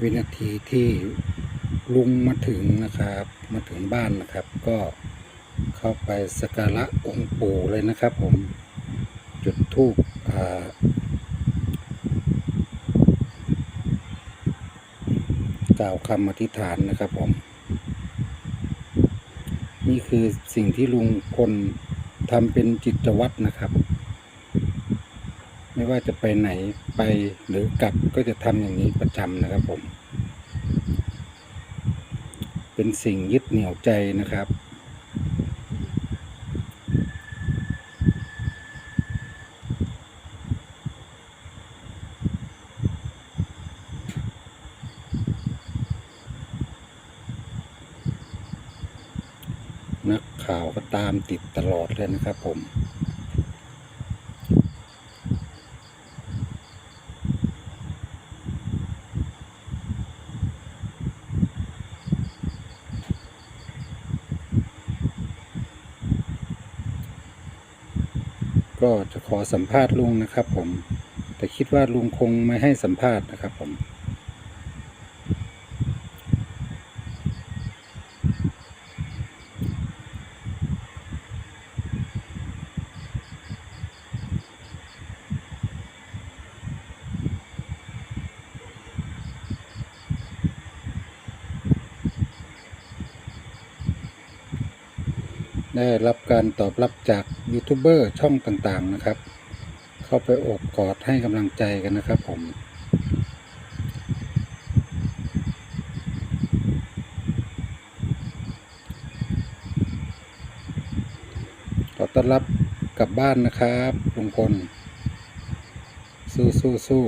วินาทีที่ลุงมาถึงนะครับ มาถึงบ้านนะครับ ก็เข้าไปสักการะองค์ปู่เลยนะครับ ผมจุดธูปอ่ากล่าวคำอธิษฐานนะครับผม นี่คือสิ่งที่ลุงพลทำเป็นจิตวัตรนะครับ ไม่ว่าจะไปไหนไปหรือกลับก็จะทำอย่างนี้ประจำนะครับผม เป็นสิ่งยึดเหนี่ยวใจนะครับ นักข่าวก็ตามติดตลอดเลยนะครับผม ก็จะขอสัมภาษณ์ลุงนะครับผม แต่คิดว่าลุงคงไม่ให้สัมภาษณ์นะครับผม ได้รับการตอบรับจากยูทูบเบอร์ช่องต่างๆนะครับ เข้าไปอบกอดให้กำลังใจกันนะครับผมขอต้อนรับกลับบ้านนะครับลุงพลสู้สู้สู้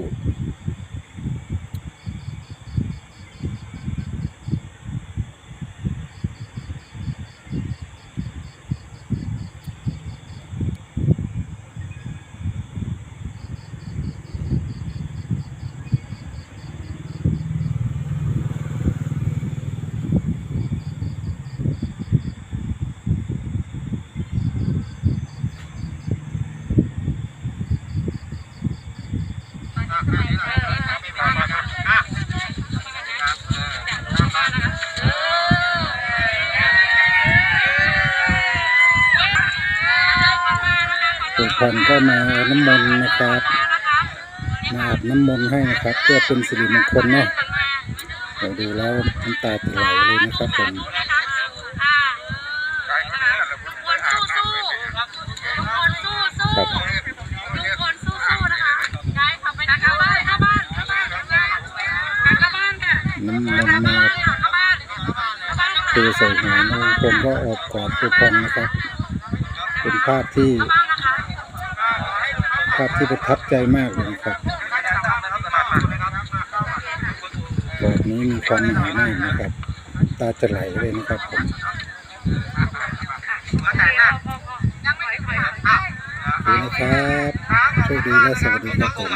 พันธุ์ก็มาน้ำมนต์นะครับมาอาบน้ำมนต์ให้นะครับ เพื่อเป็นสิริมงคลเนาะเดี๋ยวดูแล้วน้ำตาจะไหลเลยนะครับผมทุกคนสู้ๆทุกคนสู้ๆครับทุกคนสู้ๆนะคะได้ค่ะไปเข้าบ้านเข้าบ้านเข้าบ้านเข้าบ้านเข้าบ้านค่ะน้ำมนเข้าต์บ้ามานเข้าบ้านเข้าบ้านคือใส่หัวน้องคนก็ออกกอดปู่พันธุ์นะครับ เป็นภาพที่ เข้าบ้านนะคะ ภาพที่ประทับใจมากเลยนะครับแบบนี้มีความหมายมากนะครับ ตาจะไหลเลยนะครับผมยังไม่ถึงดีนะครับโชคดีและสวัสดีครับผม